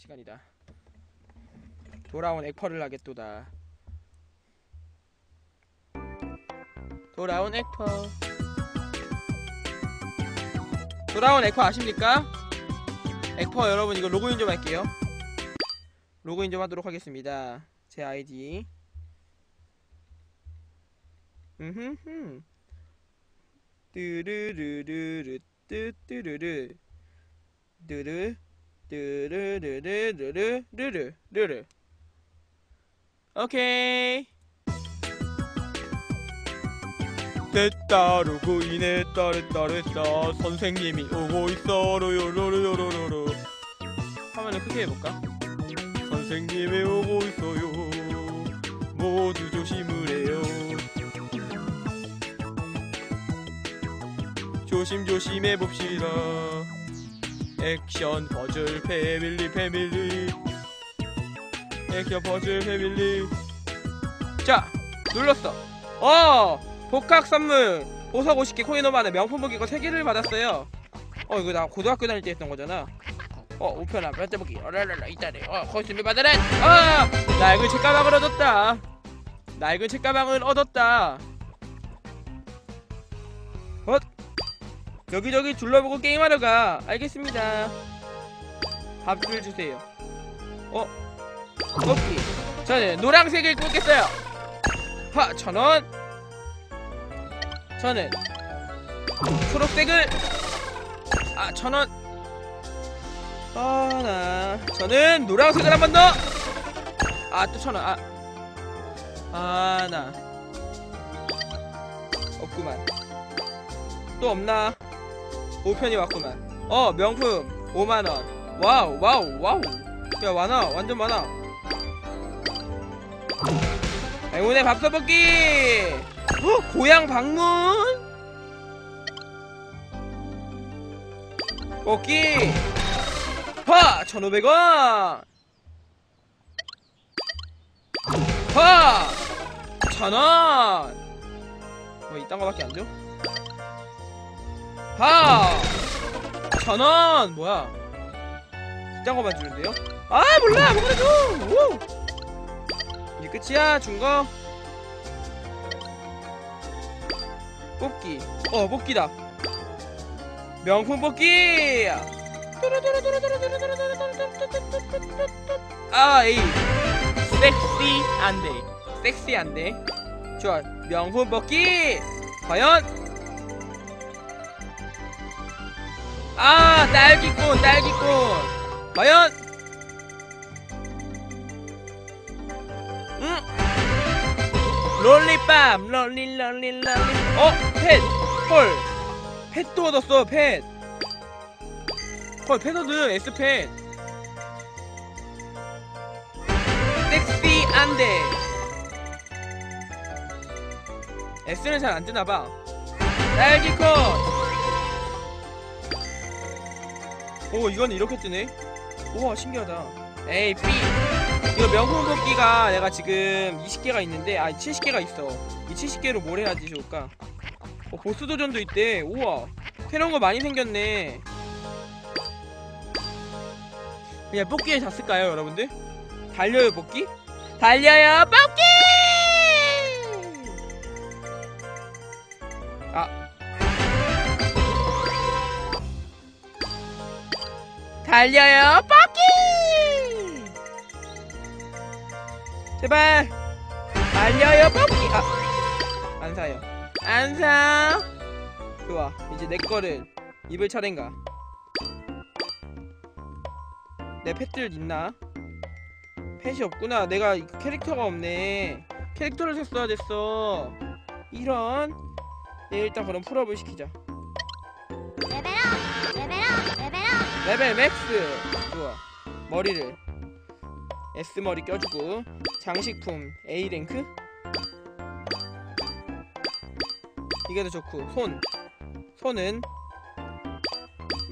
시간이다. 돌아온 액퍼를 하겠도다. 돌아온 액퍼 돌아온 액퍼 아십니까? 액퍼 여러분 이거 로그인 좀 할게요. 로그인 좀 하도록 하겠습니다. 제 아이디. 음흠흠. 뚜르르르르 뚜뚜르르 르르 르르르르르르르르 오케이. 됐다 로그인했다 했다 했다 선생님이 오고 있어. 로요로로요로로 화면을 크게 해볼까? 선생님이 오고 있어요. 모두 조심을 해요. 조심조심 해봅시다 액션 퍼즐 패밀리 패밀리. 액션 퍼즐 패밀리. 자 눌렀어. 어 복학 선물. 보석 50개 코인 5만원 명품 무기 이거 3개를 받았어요. 어 이거 나 고등학교 다닐 때 했던 거잖아. 어 우편아 뼈대보기. 어라라라 이따래. 어 거실을 받아라 아 낡은 책가방을 얻었다. 낡은 책가방을 얻었다 여기저기 둘러보고 게임하러 가. 알겠습니다. 밥을 주세요. 어? 뽑기 저는 노란색을 꽂겠어요. 하 천원. 저는 초록색을 아 천원. 아나 저는 노란색을 한 번 더. 아 또 천원. 아 아나. 없구만. 또 없나 5편이 왔구만. 어 명품. 5만원. 와우 와우 와우. 야 많아. 완전 많아. 행운의 밥써먹기! 어, 고향 방문! 먹기! 파 1500원! 파 1000원! 뭐 이딴 거밖에 안 줘? 파 천원! 뭐야? 이딴 거만 주는데요? 아 몰라! 아무거나 줘! 오! 이제 끝이야 준거. 뽑기. 어 뽑기다. 명품 뽑기! 아 에이. 섹시한데 섹시한데 좋아. 명품 뽑기! 과연 아 딸기꽃 딸기꽃 과연? 응? 롤리밤 롤리 롤리 롤리. 어 펫 헐 펫도 얻었어 펫. 헐, 패너드 S펜 섹시한데 S는 잘 안 뜨나봐. 딸기꽃 오 이건 이렇게 뜨네. 우와 신기하다. 에이 B. 이거 명품 뽑기가 내가 지금 20개가 있는데 아 70개가 있어. 이 70개로 뭘 해야지 좋을까? 어, 보스 도전도 있대. 우와. 새로운 거 많이 생겼네. 그냥 뽑기에 잤을까요 여러분들? 달려요 뽑기? 달려요 뽑기! 달려요. 뽑기! 제발. 달려요 뽑기! 아 안 사요. 안 사. 좋아. 이제 내 거를 입을 차례인가? 내 펫들 있나? 펫이 없구나. 내가 이 캐릭터가 없네. 캐릭터를 샀어야 됐어. 이런. 네, 일단 그럼 풀업을 시키자 레벨 맥스. 좋아 머리를. S머리 껴주고 장식품 A랭크. 이게 더 좋고 손. 손은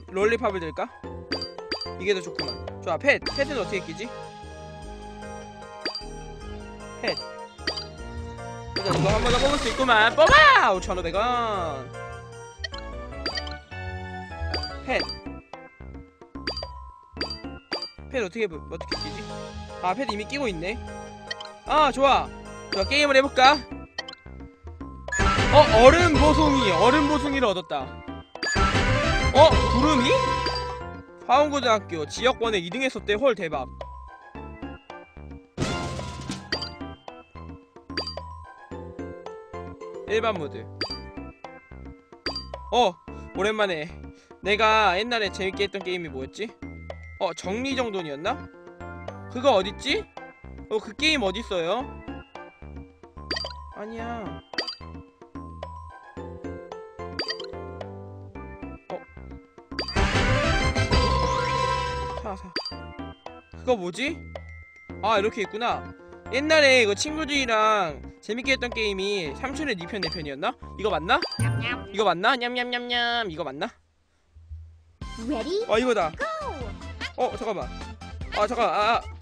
롤리팝을 들까? 이게 더 좋구만. 좋아 펫. 펫은 어떻게 끼지? 펫. 일단 이거 한 번 더 뽑을 수 있구만. 뽑아! 5,500원. 펫 패드 어떻게 보- 어떻게 끼지? 아 패드 이미 끼고 있네. 아 좋아. 좋아 게임을 해볼까? 어 얼음 보송이 얼음 보송이를 얻었다. 어 구름이? 화원고등학교 지역권에 2등했었대. 헐 대박. 일반 모드. 어 오랜만에 내가 옛날에 재밌게 했던 게임이 뭐였지? 어 정리정돈이었나? 그거 어딨지? 어 그 게임 어딨어요? 아니야 어 사사 그거 뭐지? 아 이렇게 있구나 옛날에 이거 친구들이랑 재밌게 했던 게임이 삼촌의 2편 4편이었나? 이거 맞나? 이거 맞나? 냠냠냠냠 이거 맞나? Ready? 아 이거다 Go. 어 잠깐만 아 잠깐 아, 아. 아!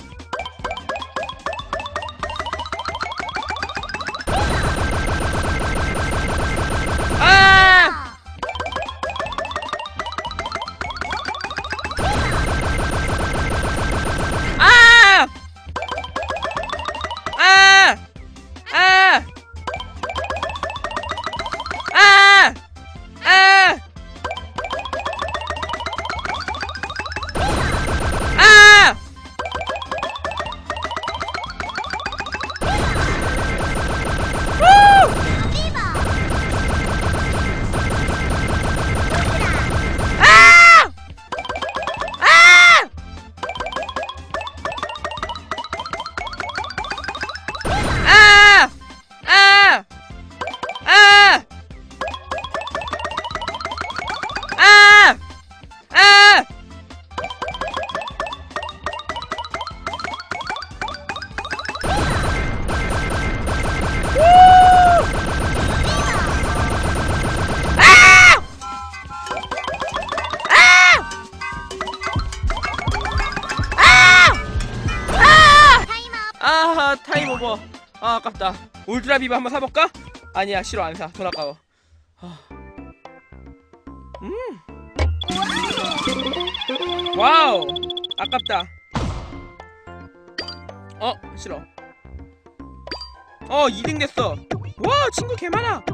비바 한번 사볼까? 아니야 싫어 안 사. 돈 아까워. 아. 음. 와우. 아깝다. 어 싫어. 어 2등 됐어. 와 친구 개 많아.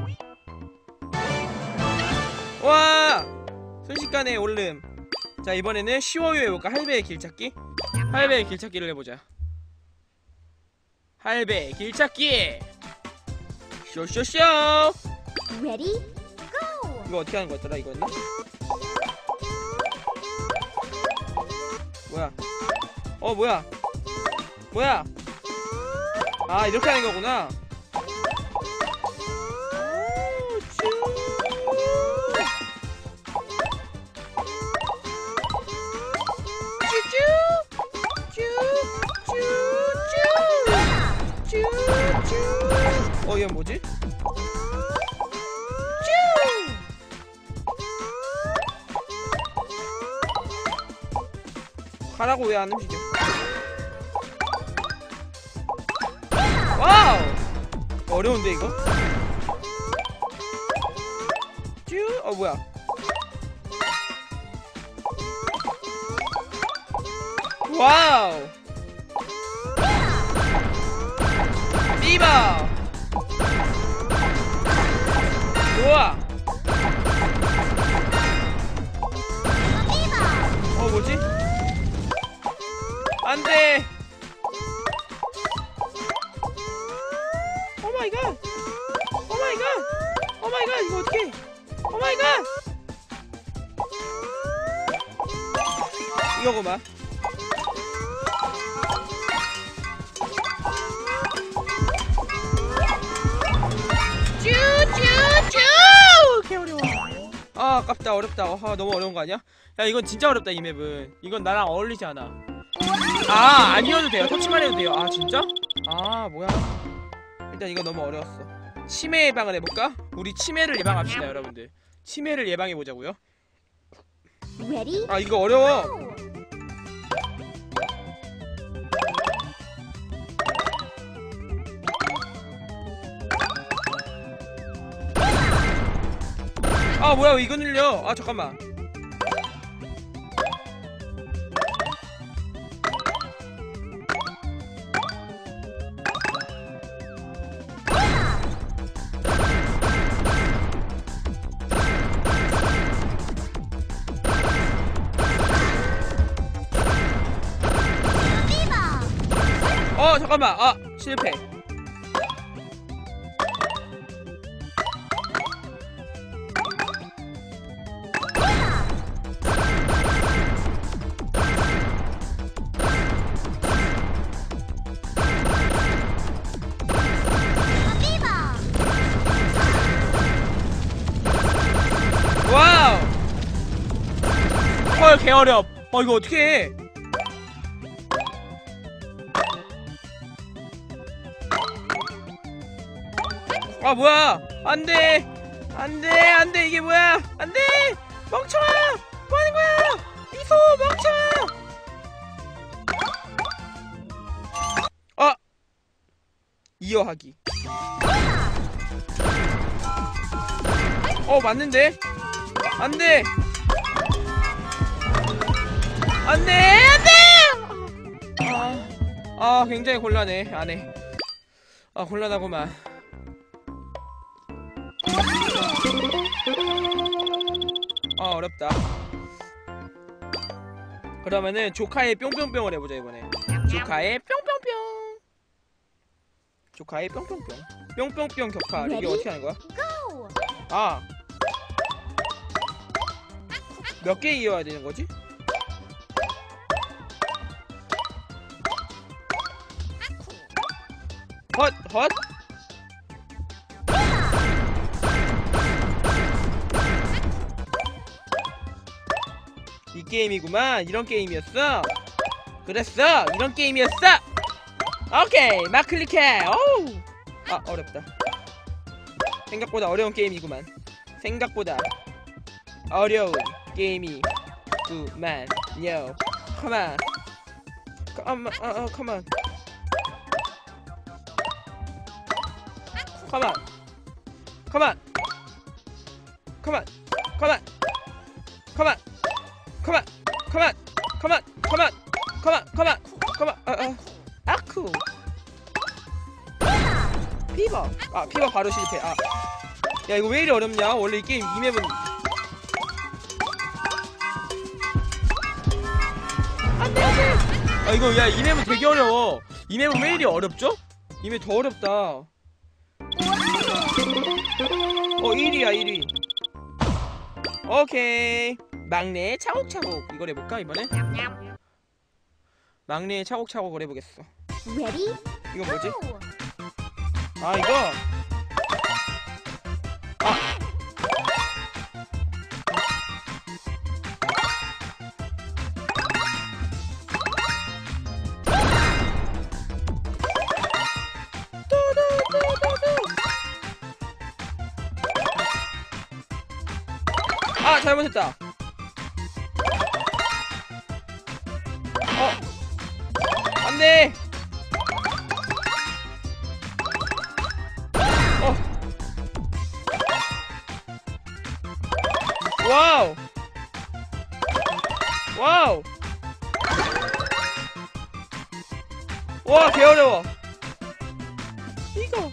와. 순식간에 올름. 자 이번에는 쉬워요 해볼까? 할배의 길찾기? 할배의 길찾기를 해보자. 할배 길찾기 쇼쇼쇼 Ready? Go. 이거 어떻게 하는 거였더라 이거였나? 뭐야 어 뭐야 뭐야 아 이렇게 하는 거구나 어 이건 뭐지? 쭈 가라고 왜 안 움직여? 와우! 어려운데 이거? 쭈 어 뭐야? 와우! 비버 좋아 안돼 오 마이 갓. 오 마이 갓. 오 마이 갓. 이거 어떻게? 오 마이 갓. 이거구만. 아 아깝다 어렵다. 아 너무 어려운 거 아니야? 야 이건 진짜 어렵다 이 맵은. 이건 나랑 어울리지 않아. 아 아니어도 돼요. 터치만 해도 돼요. 아 진짜? 아 뭐야? 일단 이거 너무 어려웠어. 치매 예방을 해볼까? 우리 치매를 예방합시다 여러분들. 치매를 예방해 보자고요. Ready? 아 이거 어려워. 아 뭐야 왜 이거 눌려? 아 잠깐만. 어 잠깐만. 아 실패. 와우. 헐 개어렵. 어 이거 어떻게 해 아 뭐야? 안돼. 안돼. 안돼. 이게 뭐야? 안돼. 멍청아! 뭐 하는 거야? 이소 멍청아! 아! 이어하기. 어 맞는데? 안돼. 안돼! 안돼! 아, 아 굉장히 곤란해 안해 아 곤란하구만 어렵다 그러면은 조카의 뿅뿅뿅을 해보자 이번에 조카의 뿅뿅뿅 조카의 뿅뿅뿅 뿅뿅뿅 격파 이게? 어떻게 하는 거야? 아. 몇 개 이어야 되는 거지? 헛, 헛. 게임이구만. 이런 게임이었어. 그랬어. 이런 게임이었어. 오케이. 막 클릭해. 오우. 아, 어렵다. 생각보다 어려운 게임이구만. 생각보다 어려운 게임이구만. 요. Come on. Come on. 어, 어. Come on. Come on. Come on. Come on. 어, 어. 아쿠. 피버. 아, 피버 바로 실패. 아. 야, 이거 왜 이리 어렵냐? 원래 이 게임 이 맵은 안 돼, 안 돼. 아, 이거 야, 이 맵은 되게 어려워. 이 맵은 왜 이리 어렵죠? 이 맵 더 어렵다. 어, 1위야, 1위. 오케이. 막내 차곡차곡. 이걸 해볼까, 이번에? 막내 차곡차곡을 해보겠어. Ready? 이거 뭐지? 아, 이거. 아. 아 잘못했다. 와우. 와, 개 어려워. 이거.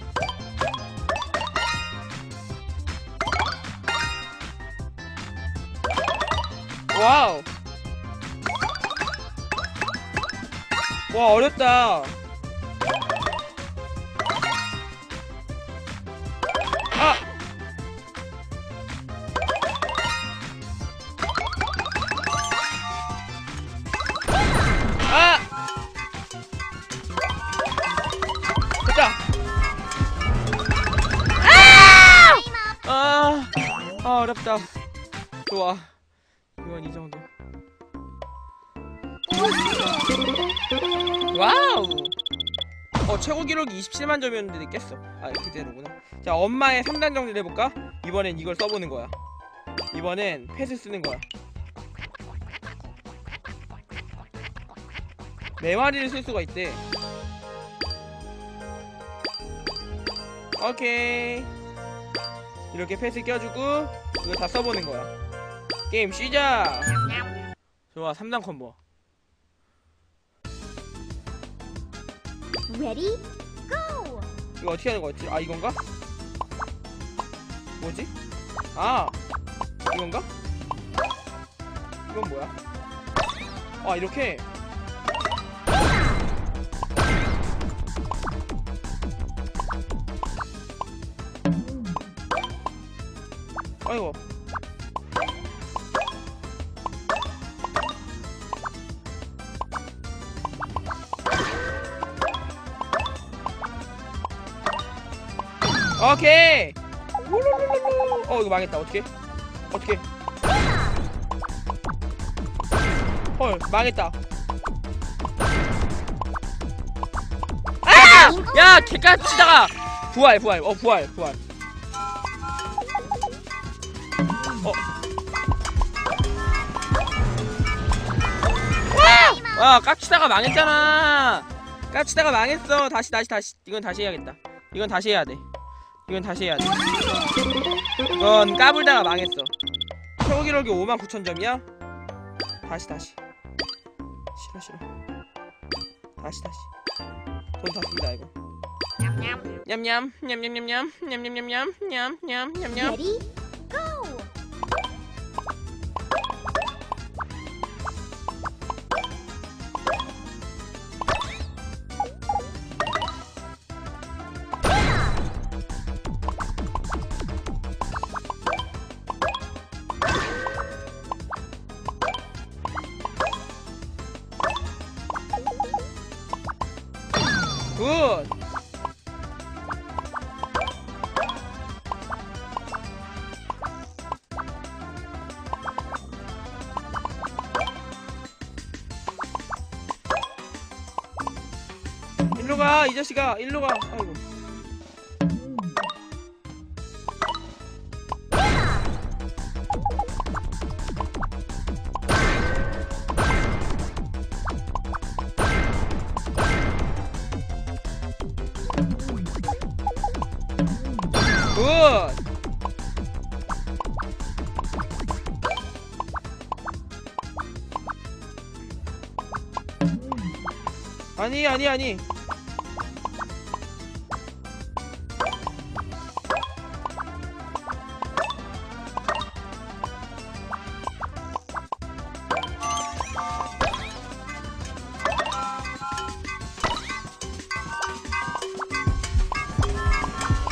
와우. 와, 어렵다. 어렵다. 좋아. 이건 이 정도. 와우! 어, 최고 기록이 27만 점이었는데 깼어. 아, 그대로구나. 자, 엄마의 3단 정리를 해볼까? 이번엔 이걸 써보는 거야. 이번엔 펫을 쓰는 거야. 네 마리를 쓸 수가 있대. 오케이. 이렇게 펫을 껴주고 이거 다 써보는 거야. 게임 시작. 좋아, 3단 콤보. Ready? Go. 이거 어떻게 하는 거였지? 아 이건가? 뭐지? 아 이건가? 이건 뭐야? 아 이렇게 아이고. 오케이. 어 이거 망했다. 어떻게 어떻게 헐 망했다. 아! 야 개까치다가. 부활 부활. 어 부활 부활 와 깝치다가 망했잖아. 깝치다가 망했어. 다시 다시 다시. 이건 다시 해야겠다. 이건 다시 해야 돼. 이건 다시 해야 돼. 이건 까불다가 망했어. 최고 기록이 59,000점이야? 다시 다시. 싫어 싫어. 다시 다시. 돈 다 씁니다 이거. 냠냠. 냠냠 냠냠 냠냠 냠냠 냠냠 냠냠 Ready? Go! 이 자식아, 일로 가. 아이고. 굿. 아니 아니 아니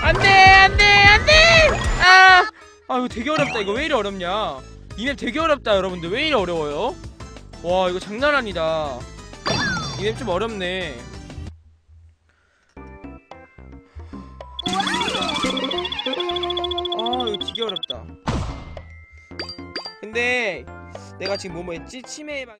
안돼 안돼 안돼! 아! 아 이거 되게 어렵다. 이거 왜 이리 어렵냐? 이 맵 되게 어렵다 여러분들. 왜 이리 어려워요? 와 이거 장난 아니다. 이 맵 좀 어렵네. 아 이거 되게 어렵다. 근데 내가 지금 뭐뭐 했지? 치매 예방